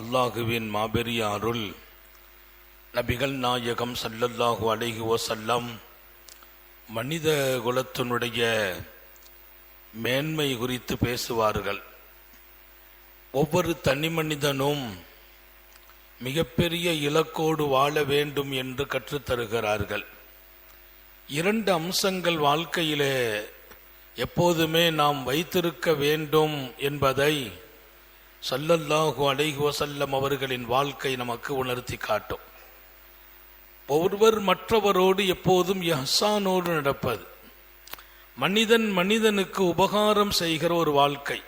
அல்லாஹுவின் மாபெரிய அருள் நபிகள் நாயகம் சல்லல்லாஹு அலைஹி சல்லம் மனித குலத்தினுடைய மேன்மை குறித்து பேசுவார்கள். ஒவ்வொரு தனி மனிதனும் மிகப்பெரிய இலக்கோடு வாழ வேண்டும் என்று கற்றுத்தருகிறார்கள் இரண்டு அம்சங்கள் வாழ்க்கையிலே எப்போதுமே நாம் வைத்திருக்க வேண்டும் என்பதை சல்லல்லாஹு அலைஹி வசல்லம் அவர்களின் வாழ்க்கை நமக்கு உணர்த்தி காட்டும். ஒருவர் மற்றவரோடு எப்போதும் எஹ்சானோடு நடப்பது மனிதன் மனிதனுக்கு உபகாரம் செய்கிற ஒரு வாழ்க்கை.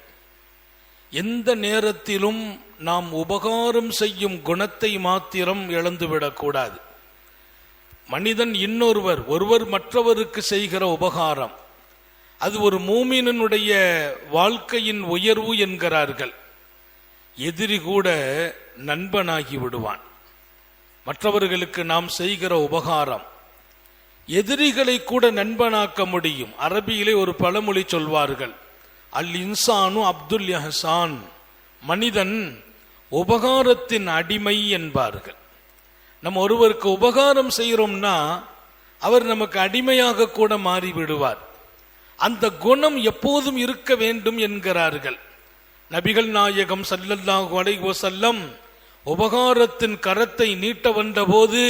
எந்த நேரத்திலும் நாம் உபகாரம் செய்யும் குணத்தை மாத்திரம் இழந்துவிடக்கூடாது மனிதன் இன்னொருவர் ஒருவர் மற்றவருக்கு செய்கிற உபகாரம் அது ஒரு மூமினனுடைய வாழ்க்கையின் உயர்வு என்கிறார்கள். எதிரி கூட நண்பனாகி விடுவான். மற்றவர்களுக்கு நாம் செய்கிற உபகாரம் எதிரிகளை கூட நண்பனாக்க முடியும். அரபியிலே ஒரு பழமொழி சொல்வார்கள் அல் இன்சானு அப்துல் யஹசான். மனிதன் உபகாரத்தின் அடிமை என்பார்கள். நம்ம ஒருவருக்கு உபகாரம் செய்கிறோம்னா அவர் நமக்கு அடிமையாக கூட மாறிவிடுவார். அந்த குணம் எப்போதும் இருக்க வேண்டும் என்கிறார்கள். நபிகள் நாயகம் சல்லல்லாஹு அலைஹி செல்லம் உபகாரத்தின் கரத்தை நீட்ட வந்தபோது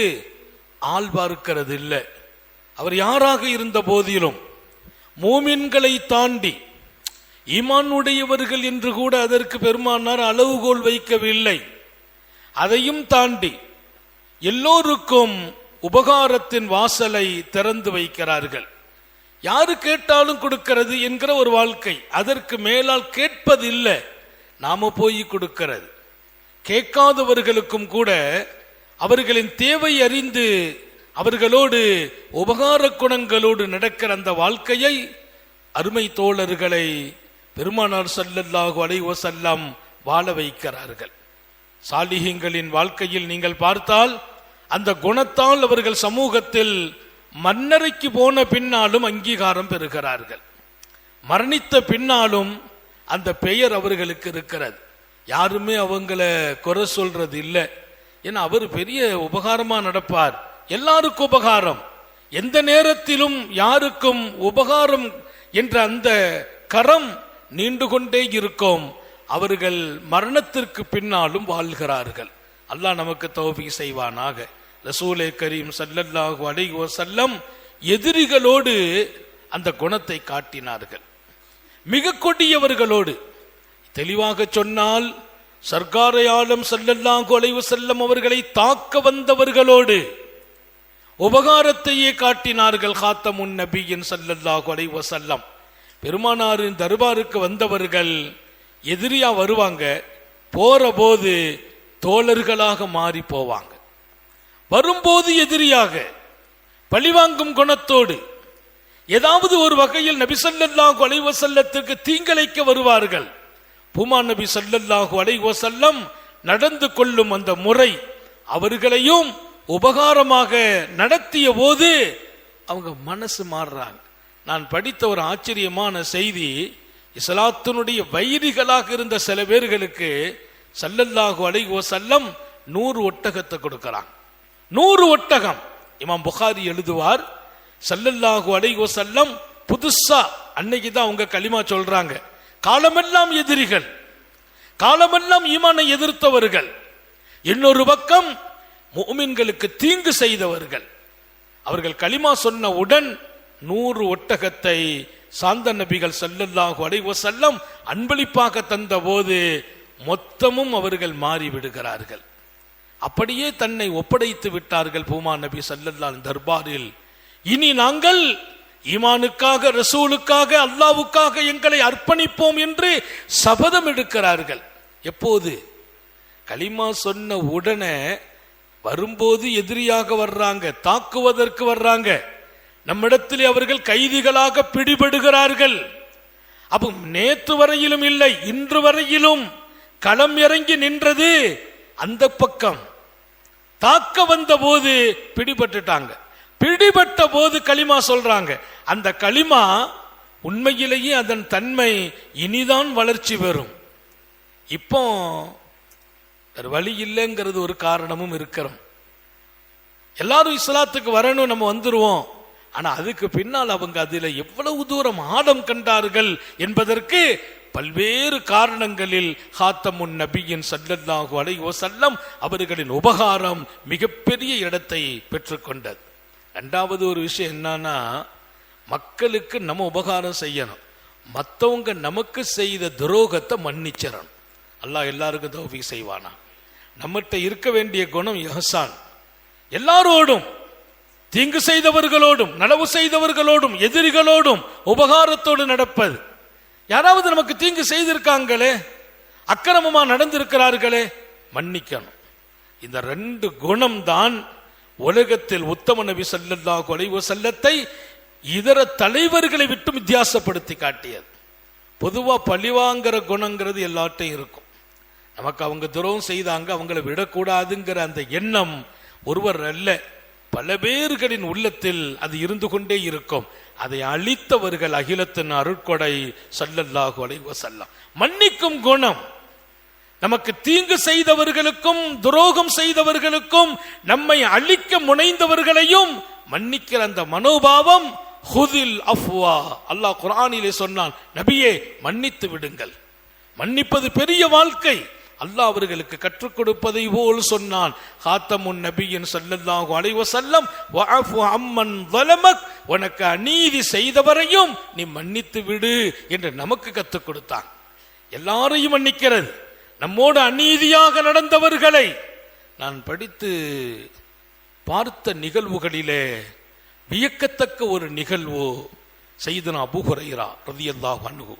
ஆள் பார்க்கிறது இல்லை அவர் யாராக இருந்த போதிலும் மூமின்களை தாண்டி ஈமானுடையவர்கள் என்று கூட அதற்கு பெருமானார் அளவுகோல் வைக்கவில்லை. அதையும் தாண்டி எல்லோருக்கும் உபகாரத்தின் வாசலை திறந்து வைக்கிறார்கள். யாரு கேட்டாலும் கொடுக்கிறது என்கிற ஒரு வாழ்க்கை. அதற்கு மேலால் கேட்பதில்லை. நாம போய் கொடுக்கிறது. கேட்காதவர்களுக்கும் கூட அவர்களின் தேவை அறிந்து அவர்களோடு உபகார குணங்களோடு நடக்கிற அந்த வாழ்க்கையை அருமை தோழர்களை பெருமானார் ஸல்லல்லாஹு அலைவசல்லாம் வாழ வைக்கிறார்கள். சாலிகங்களின் வாழ்க்கையில் நீங்கள் பார்த்தால் அந்த குணத்தால் அவர்கள் சமூகத்தில் மன்னரைக்கு போன பின்னாலும் அங்கீகாரம் பெறுகிறார்கள். மரணித்த பின்னாலும் அந்த பெயர் அவர்களுக்கு இருக்கிறது. யாருமே அவங்கள குறை சொல்றது இல்லை. ஏன்னா அவர் பெரிய உபகாரமா நடப்பார். எல்லாருக்கும் உபகாரம். எந்த நேரத்திலும் யாருக்கும் உபகாரம் என்ற அந்த கரம் நீண்டு கொண்டே இருக்கும். அவர்கள் மரணத்திற்கு பின்னாலும் வாழ்கிறார்கள். அல்லாஹ் நமக்கு தௌபி செய்வானாக. ரசூலே கரீம் சல்லல்லாஹு அலைஹி வஸல்லம் எதிரிகளோடு அந்த குணத்தை காட்டினார்கள். மிக கொடியவர்களோடு. தெளிவாக சொன்னால் சர்க்காரையாலும் ஸல்லல்லாஹு கொலைவு செல்லும் அவர்களை தாக்க வந்தவர்களோடு உபகாரத்தையே காட்டினார்கள் காத்தமுன் நபியின் செல்லல்லா கொலைவு செல்லம் பெருமானாரின் தர்பாருக்கு வந்தவர்கள் எதிரியா வருவாங்க போற போது தோழர்களாக மாறி போவாங்க. வரும்போது எதிரியாக பழிவாங்கும் குணத்தோடு ஏதாவது ஒரு வகையில் நபி ஸல்லல்லாஹு அலை வசல்லத்திற்கு தீங்கிழைக்க வருவார்கள். பூமா நபி சல்லல்லாஹு அலை வசல்லம் நடந்து கொள்ளும் அந்த முறை அவர்களையும் உபகாரமாக நடத்திய போது அவங்க மனசு மாறுறாங்க. நான் படித்த ஒரு ஆச்சரியமான செய்தி இஸ்லாத்தினுடைய வைரிகளாக இருந்த சில பேர்களுக்கு சல்லல்லாஹு அலை வசல்லம் நூறு ஒட்டகத்தை கொடுக்கறாங்க. நூறு ஒட்டகம். இமாம் புகாரி எழுதுவார் சல்லல்லாஹு அலைஹி வஸல்லம் புதுசா அன்னைக்கு தான் அவங்க களிமா சொல்றாங்க. காலமெல்லாம் எதிரிகள். காலமெல்லாம் ஈமானை எதிர்த்தவர்கள். இன்னொரு பக்கம் முமின்களுக்கு தீங்கு செய்தவர்கள். அவர்கள் களிமா சொன்ன உடன் நூறு ஒட்டகத்தை சாந்த நபிகள் ஸல்லல்லாஹு அலைஹி வஸல்லம் அன்பளிப்பாக தந்த போது மொத்தமும் அவர்கள் மாறி விடுகிறார்கள். அப்படியே தன்னை ஒப்படைத்து விட்டார்கள் பூமா நபி ஸல்லல்லாஹு தர்பாரில். இனி நாங்கள் ஈமானுக்காக ரசூலுக்காக அல்லாவுக்காக எங்களை அர்ப்பணிப்போம் என்று சபதம் எடுக்கிறார்கள். எப்போது? களிமா சொன்ன உடனே வரும்போது எதிரியாக வர்றாங்க தாக்குவதற்கு வர்றாங்க. நம்மிடத்திலே அவர்கள் கைதிகளாக பிடிபடுகிறார்கள். அப்போ நேற்று வரையிலும் இல்லை இன்று வரையிலும் களம் இறங்கி நின்றது அந்த பக்கம். தாக்க வந்த போது பிடிபட்டுட்டாங்க. பிடிபட்ட போது களிமா சொல்றாங்க. அந்த களிமா உண்மையிலேயே அதன் தன்மை இனிதான் வளர்ச்சி பெறும். இப்போ வேற வழி இல்லைங்கிறது ஒரு காரணமும் இருக்கிறோம். எல்லாரும் இஸ்லாத்துக்கு வரணும் நம்ம வந்துருவோம். ஆனா அதுக்கு பின்னால் அவங்க அதில் எவ்வளவு தூரம் ஆடம் கண்டார்கள் என்பதற்கு பல்வேறு காரணங்களில் ஹாத்தமுன் நபியின் சல்லல்லாஹு ஓ சல்லம் அவர்களின் உபகாரம் மிகப்பெரிய இடத்தை பெற்றுக்கொண்டது. ரெண்டாவது ஒரு விஷயம் என்னன்னா மக்களுக்கு நம்ம உபகாரம் செய்யணும். மற்றவங்க நமக்கு செய்த துரோகத்தை மன்னிச்சிடணும். அல்லாஹ் எல்லாருக்கும் தௌஃபி செய்வானா? நம்மகிட்ட இருக்க வேண்டிய குணம் எஹசான். எல்லாரோடும் தீங்கு செய்தவர்களோடும் நனவு செய்தவர்களோடும் எதிரிகளோடும் உபகாரத்தோடு நடப்பது. யாராவது நமக்கு தீங்கு செய்திருக்காங்களே அக்கிரமமா நடந்திருக்கிறார்களே மன்னிக்கணும். இந்த ரெண்டு குணம் தான் உலகத்தில் உத்தம நபி ஸல்லல்லாஹு அலைஹி செல்லத்தை இதர தலைவர்களை விட்டு வித்தியாசப்படுத்தி காட்டியது. பொதுவா பழிவாங்கிற குணங்கிறது எல்லாட்டையும் இருக்கும். நமக்கு அவங்க துரோகம் செய்தாங்க அவங்கள விடக்கூடாதுங்கிற அந்த எண்ணம் ஒருவர் அல்ல. பல பேர்களின் உள்ளத்தில் அது இருந்து கொண்டே இருக்கும். அதை அழித்தவர்கள் அகிலத்தின் அருட்கொடை சல்லல்லாஹு அலைஹி மன்னிக்கும் குணம். நமக்கு தீங்கு செய்தவர்களுக்கும் துரோகம் செய்தவர்களுக்கும் நம்மை அழிக்க முனைந்தவர்களையும் மன்னிக்கிற அந்த மனோபாவம் ஹுதில் அஃப்வா. அல்லாஹ் குரானிலே சொன்னான் நபியே மன்னித்து விடுங்கள். மன்னிப்பது பெரிய வாழ்க்கை. அல்லாஹ் அவர்களுக்கு கற்றுக் கொடுப்பதை போல் சொன்னான் ஹாத்தமுன் நபியின் சொல்லல்லாஹு அலைவ செல்லம் அம்மன் வலமக் உனக்கு அநீதி செய்தவரையும் நீ மன்னித்து விடு என்று நமக்கு கற்றுக் கொடுத்தான். எல்லாரையும் மன்னிக்கிறது. நம்மோடு அநீதியாக நடந்தவர்களை நான் படித்து பார்த்த நிகழ்வுகளிலே வியக்கத்தக்க ஒரு நிகழ்வு செய்தனா அபுஹுரைரா ரதியல்லா அன்ஹு.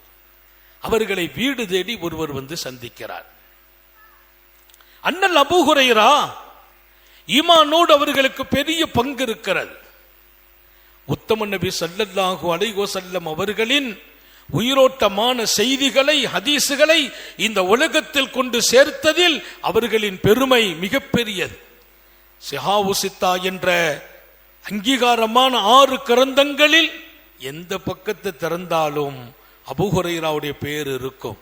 அவர்களை வீடு தேடி ஒருவர் வந்து சந்திக்கிறார். அண்ணல் அபுஹுரைரா ஈமானோடு அவர்களுக்கு பெரிய பங்கு இருக்கிறது. உத்தம நபி சல்லல்லாஹு அலைஹி அவர்களின் உயிரோட்டமான செய்திகளை ஹதீசுகளை இந்த உலகத்தில் கொண்டு சேர்த்ததில் அவர்களின் பெருமை மிகப்பெரியது. சிஹாவுசித்தா என்ற அங்கீகாரமான ஆறு கிரந்தங்களில் எந்த பக்கத்தை திறந்தாலும் அபுஹுரைராவுடைய பேர் இருக்கும்.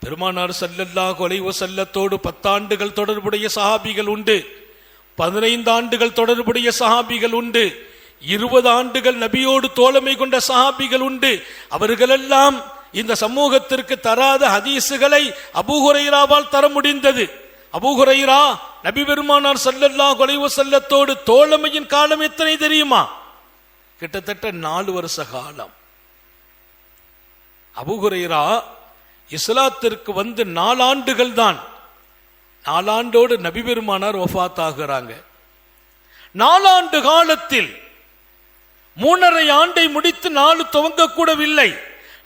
பெருமானார் சல்லல்லாஹு அலைஹி செல்லத்தோடு பத்தாண்டுகள் தொடர்புடைய சஹாபிகள் உண்டு. பதினைந்து ஆண்டுகள் தொடர்புடைய சஹாபிகள் உண்டு. இருபது ஆண்டுகள் நபியோடு தோழமை கொண்ட சஹாபிகள் உண்டு. அவர்களெல்லாம் இந்த சமூகத்திற்கு தராத ஹதீசுகளை அபூஹுரைராவால் தர முடிந்தது. அபூஹுரைரா நபி பெருமானார் சல்லல்லாஹு அலைஹி செல்லத்தோடு தோழமையின் காலம் எத்தனை தெரியுமா? கிட்டத்தட்ட நாலு வருஷ காலம். அபூஹுரைரா இஸ்லாத்திற்கு வந்து நாலாண்டுகள் தான். நாலாண்டோடு நபி பெருமானார் ஒஃபாத் ஆகிறாங்க. நாலாண்டு காலத்தில் மூணரை ஆண்டை முடித்து நாலு துவங்கக்கூடவில்லை.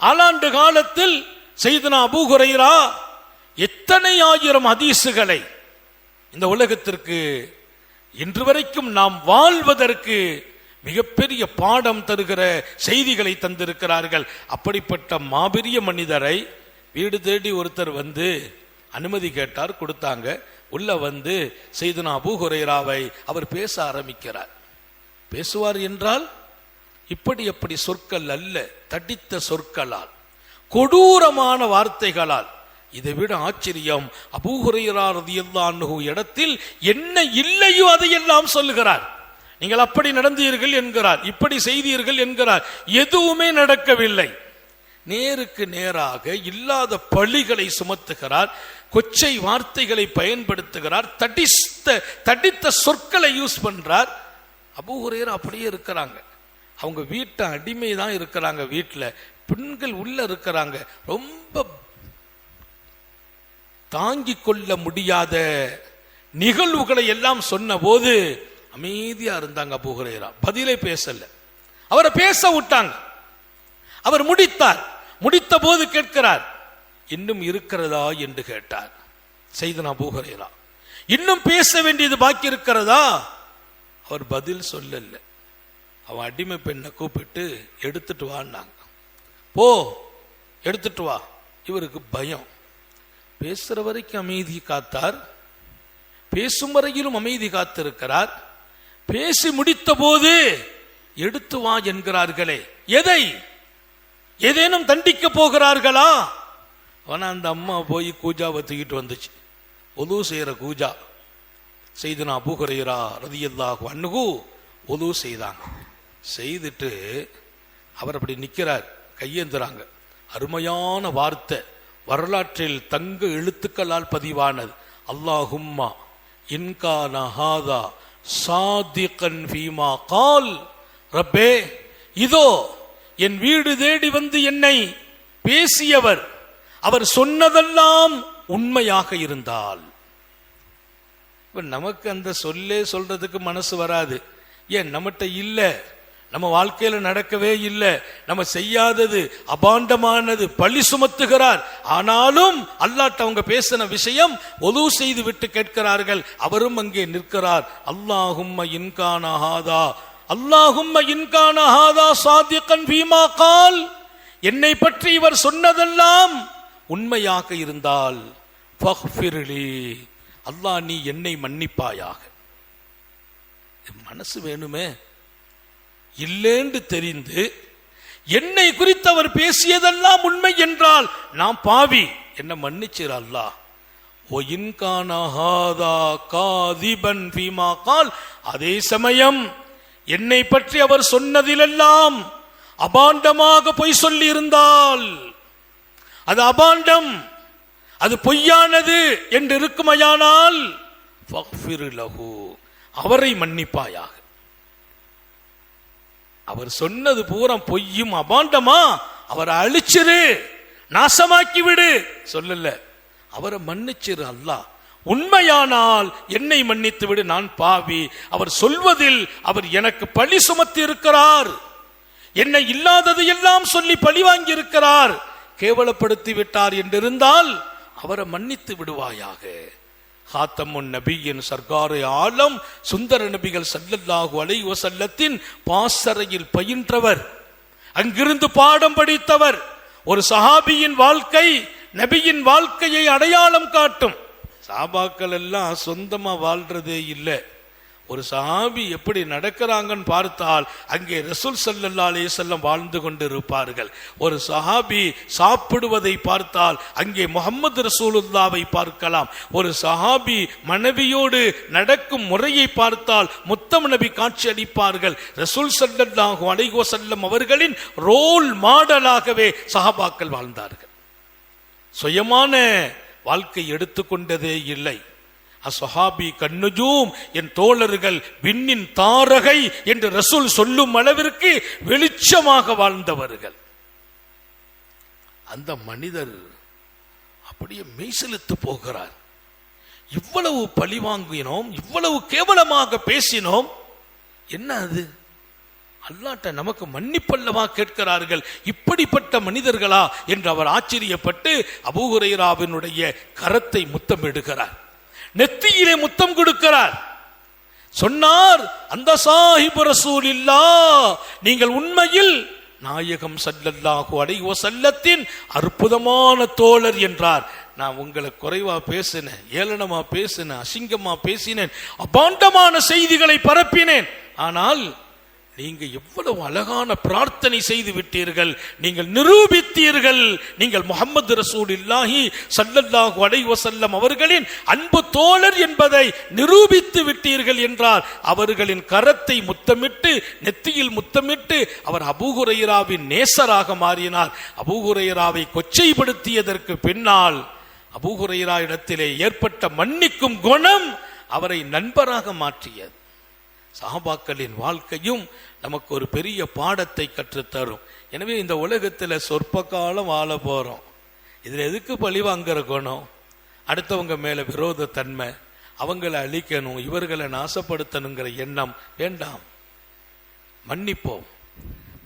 ஆலாண்டு காலத்தில் செய்தனா அபூஹுரைரா எத்தனை ஆயிரம் அதீசுகளை இந்த உலகத்திற்கு இன்று வரைக்கும் நாம் வாழ்வதற்கு மிகப்பெரிய பாடம் தருகிற செய்திகளை தந்திருக்கிறார்கள். அப்படிப்பட்ட மாபெரிய மனிதரை வீடு தேடி ஒருத்தர் வந்து அனுமதி கேட்டார் கொடுத்தாங்க. உள்ள வந்து செய்தனா அபூஹுரைராவை அவர் பேச ஆரம்பிக்கிறார். பேசுவார் என்றால் இப்படி அப்படி சொற்கள் அல்ல தடித்த சொற்களால் கொடூரமான வார்த்தைகளால். இதை விட ஆச்சரியம் அபூஹுரைரா இடத்தில் என்ன இல்லையோ அதையெல்லாம் சொல்லுகிறார். நீங்கள் அப்படி நடந்தீர்கள் என்கிறார் இப்படி செய்தீர்கள் என்கிறார் எதுவுமே நடக்கவில்லை. நேருக்கு நேராக இல்லாத பழிகளை சுமத்துகிறார் கொச்சை வார்த்தைகளை பயன்படுத்துகிறார் தடித்த தடித்த சொற்களை யூஸ் பண்றார். அபூஹுரையர் அப்படியே இருக்கிறாங்க. அவங்க வீட்டை அடிமை தான் இருக்கிறாங்க வீட்டில். பெண்கள் உள்ள இருக்கிறாங்க. ரொம்ப தாங்கிக் கொள்ள முடியாத நிகழ்வுகளை எல்லாம் சொன்ன போது அமைதியா இருந்தாங்க அபூஹுரையரா பதிலே பேசல. அவரை பேச விட்டாங்க. அவர் முடித்தார். முடித்த போது கேட்கிறார் இன்னும் இருக்கிறதா? என்று கேட்டார். செய்தனா பூகரேரா இன்னும் பேச வேண்டியது பாக்கி இருக்கிறதா? அவர் பதில் சொல்லல. அவன் அடிமை பெண்ணை கூப்பிட்டு எடுத்துட்டு வான்னாங்க. போ எடுத்துட்டு வா. இவருக்கு பயம். பேசுகிற வரைக்கும் அமைதி காத்தார். பேசும் வரையிலும் அமைதி காத்திருக்கிறார். பேசி முடித்த போது எடுத்து வா என்கிறார்களே. எதை? ஏதேனும் தண்டிக்க போகிறார்களா? ஆனால் அந்த அம்மா போய் கூஜாவை தூக்கிட்டு வந்துச்சு. ஒது செய்கிற கூஜா. செய்து நான் அபூஹுரைரா ரதியல்லாஹு அண்ணுகு ஒது செய்தாங்க. செய்துட்டு அவர் அப்படி நிற்கிறார் கையேந்துறாங்க. அருமையான வார்த்தை. வரலாற்றில் தங்க எழுத்துக்களால் பதிவானது. அல்லாஹும்மா இன்கா நஹாதா சாதிகன் ஃபீமா கால். ரப்பே இதோ என் வீடு தேடி வந்து என்னை பேசியவர். அவர் சொன்னதெல்லாம் உண்மையாக இருந்தால். நமக்கு அந்த சொல்லே சொல்றதுக்கு மனசு வராது. ஏன் நம்மகிட்ட இல்ல. நம்ம வாழ்க்கையில நடக்கவே இல்லை. நம்ம செய்யாதது அபாண்டமானது. பழி சுமத்துகிறார். ஆனாலும் அல்லாட்ட அவங்க பேசின விஷயம் ஒது செய்து விட்டு கேட்கிறார்கள். அவரும் அங்கே நிற்கிறார். அல்லாஹும் இன்கான அல்லாஹும் அல்லாஹும்ம இன்கான ஹாதா சாதிகன் பீமா கால். என்னை பற்றி இவர் சொன்னதெல்லாம் உண்மையாக இருந்தால் அல்லாஹ் நீ என்னை மன்னிப்பாயாக. மனசு வேணுமே. இல்லேண்டு தெரிந்து என்னை குறித்து அவர் பேசியதெல்லாம் உண்மை என்றால் நான் பாவி. என்ன மன்னிச்சிரு அல்லாஹ். காதிபன் அதே சமயம் என்னை பற்றி அவர் சொன்னதிலெல்லாம் அபாண்டமாக பொய் சொல்லி இருந்தால் அது அபாண்டம் அது பொய்யானது என்று இருக்குமையானால் அவரை மன்னிப்பாயாக. அவர் சொன்னது பூரா பொய்யும் அபாண்டமா? அவரை அழிச்சிரு நாசமாக்கி விடு சொல்லல. அவரை மன்னிச்சிரு அல்லாஹ். உண்மையானால் என்னை மன்னித்து விடு நான் பாவி. அவர் சொல்வதில் அவர் எனக்கு பழி சுமத்தி இருக்கிறார் என்னை இல்லாதது எல்லாம் சொல்லி பழி வாங்கி இருக்கிறார் கேவலப்படுத்தி விட்டார் என்றிருந்தால் அவரை மன்னித்து விடுவாயாக. ஹாத்தமுன் நபியின் சர்க்காரு ஆலம் சுந்தர நபிகள் சல்லல்லாஹு அலைஹி வஸல்லத்தின் பாசறையில் பயின்றவர். அங்கிருந்து பாடம் படித்தவர். ஒரு சஹாபியின் வாழ்க்கை நபியின் வாழ்க்கையை அடையாளம் காட்டும். சாபாக்கள் எல்லாம் சொந்தமா வாழ்றதே இல்லை. ஒரு சஹாபி எப்படி நடக்கிறாங்கன்னு பார்த்தால் அங்கே ரசூல் சல்லல்லா அலைஹி வாழ்ந்து கொண்டு இருப்பார்கள் ஒரு சஹாபி சாப்பிடுவதை பார்த்தால் அங்கே முகமது ரசூலுல்லாவை பார்க்கலாம். ஒரு சஹாபி மனைவியோடு நடக்கும் முறையை பார்த்தால் முத்தம் நபி காட்சி அளிப்பார்கள். ரசூல் சல்லல்லாஹு அலைகோ செல்லம் அவர்களின் ரோல் மாடலாகவே சஹாபாக்கள் வாழ்ந்தார்கள். சுயமான வாழ்க்கை எடுத்துக்கொண்டதே இல்லை. அசஹாபி கண்ணுஜூம் என் தோழர்கள் விண்ணின் தாரகை என்று ரசூல் சொல்லும் அளவிற்கு வெளிச்சமாக வாழ்ந்தவர்கள். அந்த மனிதர் அப்படியே மெய்செலுத்து போகிறார். இவ்வளவு பழி வாங்கினோம் இவ்வளவு கேவலமாக பேசினோம் என்ன அது? அல்லாட்ட நமக்கு மன்னிப்பல்லவா கேட்கிறார்கள் இப்படிப்பட்ட மனிதர்களா? என்று அவர் ஆச்சரியப்பட்டு அபூஹுரைராவினுடைய கரத்தை முத்தமிடுகிறார். நெத்தியிலே முத்தம் கொடுக்கிறார். சொன்னார் அந்த சாஹிபு ரசூல் இல்லா நீங்கள் உண்மையில் நாயகம் சல்லல்லாஹு அலைஹி சல்லத்தின் அற்புதமான தோழர் என்றார். நான் உங்களை குறைவா பேசினேன் ஏளனமா பேசினேன் அசிங்கமா பேசினேன் அபாண்டமான செய்திகளை பரப்பினேன். ஆனால் நீங்க எவ்வளவு அழகான பிரார்த்தனை செய்து விட்டீர்கள். நீங்கள் நிரூபித்தீர்கள். நீங்கள் முகமது ரசூல் இல்லாஹி சல்லல்லாஹு அலைஹி அவர்களின் அன்பு தோழர் என்பதை நிரூபித்து விட்டீர்கள் என்றார். அவர்களின் கரத்தை முத்தமிட்டு நெத்தியில் முத்தமிட்டு அவர் அபூஹுரைராவின் நேசராக மாறினார். அபூஹுரைராவை கொச்சைப்படுத்தியதற்கு பின்னால் அபூஹுரைரா இடத்திலே ஏற்பட்ட மன்னிக்கும் குணம் அவரை நண்பராக மாற்றியது. சாபாக்களின் வாழ்க்கையும் நமக்கு ஒரு பெரிய பாடத்தை கற்றுத்தரும். எனவே இந்த உலகத்தில் சொற்ப காலம் வாழ போகிறோம் இதில் எதுக்கு பழி வாங்குற அடுத்தவங்க மேலே விரோதத்தன்மை அவங்களை அழிக்கணும் இவர்களை நாசப்படுத்தணுங்கிற எண்ணம் வேண்டாம். மன்னிப்போம்.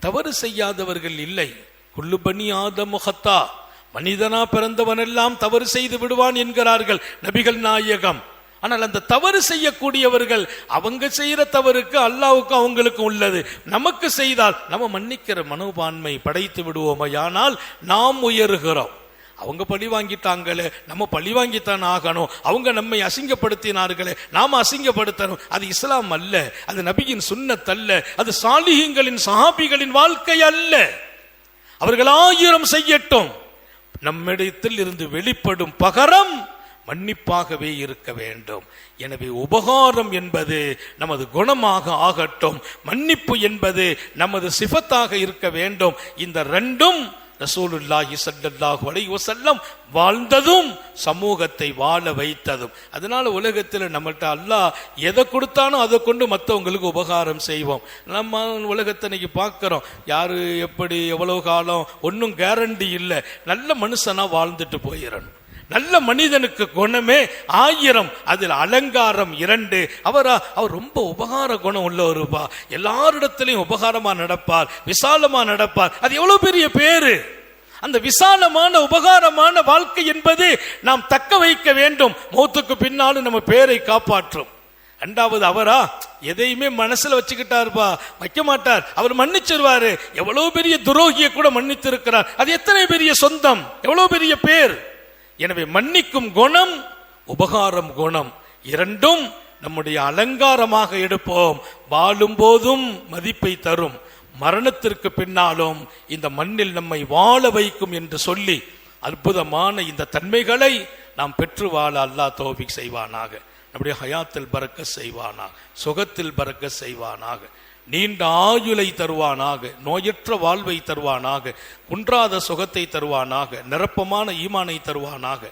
தவறு செய்யாதவர்கள் இல்லை. குள்ளு பணியாத முகத்தா. மனிதனா பிறந்தவனெல்லாம் தவறு செய்து விடுவான் என்கிறார்கள் நபிகள் நாயகம். ஆனால் அந்த தவறு செய்யக்கூடியவர்கள் அவங்க செய்யற தவறுக்கு அல்லாவுக்கும் அவங்களுக்கு உள்ளது. நமக்கு செய்தால் நம்ம மன்னிக்கிற மனோபான்மை படைத்து விடுவோமையானால் நாம் உயர்கிறோம். அவங்க பழி வாங்கிட்டாங்களே நம்ம பழி வாங்கித்தான் ஆகணும். அவங்க நம்மை அசிங்கப்படுத்தினார்களே நாம் அசிங்கப்படுத்தணும். அது இஸ்லாம் அல்ல. அது நபியின் சுண்ணத்தல்ல அல்ல. அது சாலிகங்களின் சஹாபிகளின் வாழ்க்கை அல்ல. அவர்கள் ஆயிரம் செய்யட்டும். நம்மிடத்தில் இருந்து வெளிப்படும் பகரம் மன்னிப்பாகவே இருக்க வேண்டும். எனவே உபகாரம் என்பது நமது குணமாக ஆகட்டும். மன்னிப்பு என்பது நமது சிபத்தாக இருக்க வேண்டும். இந்த ரெண்டும் ரசூலுல்லாஹி ஸல்லல்லாஹு அலைஹி வஸல்லம் வாழ்ந்ததும் சமூகத்தை வாழ வைத்ததும். அதனால உலகத்தில் நம்மள்ட்ட அல்லாஹ் எதை கொடுத்தானோ அதை கொண்டு மற்றவங்களுக்கு உபகாரம் செய்வோம். நம்ம உலகத்தை இன்னைக்கு பார்க்கிறோம். யாரு எப்படி எவ்வளோ காலம் ஒன்றும் கேரண்டி இல்லை. நல்ல மனுஷனாக வாழ்ந்துட்டு போயிடணும் நல்ல மனிதனுக்கு குணமே ஆயிரம் அதில் அலங்காரம் இரண்டு. அவரா அவர் ரொம்ப உபகார குணம் உள்ளவருப்பா. எல்லாரிடத்திலையும் உபகாரமா நடப்பார் விசாலமா நடப்பார். அது எவ்வளவு பெரிய பேரு? அந்த விசாலமான உபகாரமான வாழ்க்கை என்பது நாம் தக்க வைக்க வேண்டும். மௌத்துக்கு பின்னாலும் நம்ம பேரை காப்பாற்றும். ரெண்டாவது அவரா எதையுமே மனசுல வச்சுக்கிட்டாருப்பா. வைக்க மாட்டார். அவர் மன்னிச்சிருவாரு. எவ்வளவு பெரிய துரோகியை கூட மன்னித்திருக்கிறார். அது எத்தனை பெரிய சொந்தம்? எவ்வளவு பெரிய பேர்? எனவே மன்னிக்கும் குணம் உபகாரம் குணம் இரண்டும் நம்முடைய அலங்காரமாக எடுப்போம். வாழும் போதும் மதிப்பை தரும். மரணத்திற்கு பின்னாலும் இந்த மண்ணில் நம்மை வாழ வைக்கும் என்று சொல்லி அற்புதமான இந்த தன்மைகளை நாம் பெற்று வாழ அல்லாஹ் தோபிக் செய்வானாக. நம்முடைய ஹயாத்தில் பறக்க செய்வானாக. சுகத்தில் பறக்க செய்வானாக. நீண்ட ஆயுளை தருவானாக நோயற்ற வாழ்வை தருவானாக குன்றாத சுகத்தை தருவானாக நிரப்பமான ஈமானை தருவானாக.